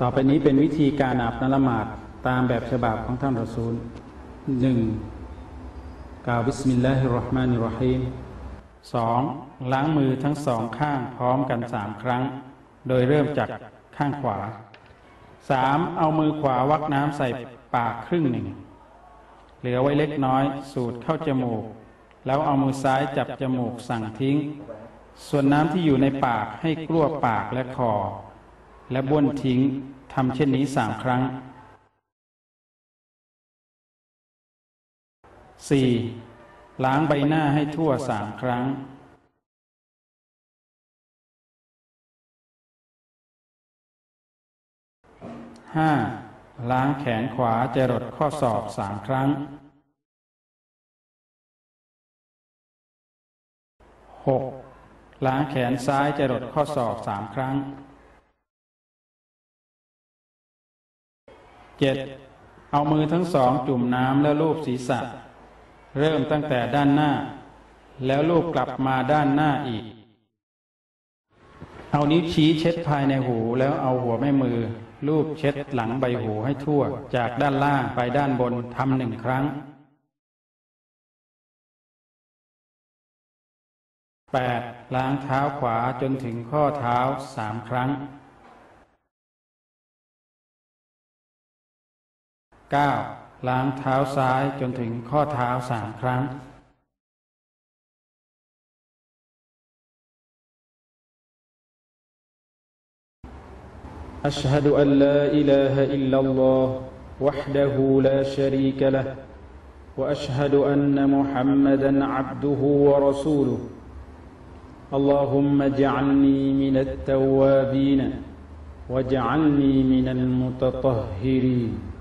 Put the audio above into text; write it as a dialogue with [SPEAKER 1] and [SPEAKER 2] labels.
[SPEAKER 1] ต่อไปนี้เป็นวิธีการอาบน้ำละหมาดตามแบบฉบับของท่านรอซูลหนึ่งกล่าวบิสมิลลาฮิรราะห์มานิรราะฮีมสองล้างมือทั้งสองข้างพร้อมกันสามครั้ง โดยเริ่มจากข้างขวาสามเอามือขวาวักน้ำใส่ปากครึ่งหนึ่ง เหลือไว้เล็กน้อย สูดเข้าจมูก แล้วเอามือซ้ายจับจมูกสั่งทิ้ง ส่วนน้ำที่อยู่ในปากให้กลั้วปากและคอ และบ้วนทิ้งทำเช่นนี้สามครั้ง 4. ล้างใบหน้าให้ทั่วสามครั้ง 5. ล้างแขนขวาจรดข้อศอกสามครั้ง 6. ล้างแขนซ้ายจรดข้อศอกสามครั้ง 7. เอามือทั้งสองจุ่มน้ำแล้วลูบศีรษะ เริ่มตั้งแต่ด้านหน้า แล้วลูบกลับมาด้านหน้าอีก เอานิ้วชี้เช็ดภายในหูแล้วเอาหัวแม่มือลูบเช็ดหลังใบหูให้ทั่ว จากด้านล่างไปด้านบนทำหนึ่งครั้ง 8. ล้างเท้าขวาจนถึงข้อเท้าสามครั้ง 9. ล้างเท้าซ้ายจนถึงข้อเท้าสามครั้ง
[SPEAKER 2] أشهد أن لا إله إلا الله وحده لا شريك له واشهد ان محمدا عبده ورسوله اللهم اجعلني من التوابين واجعلني من المتطهرين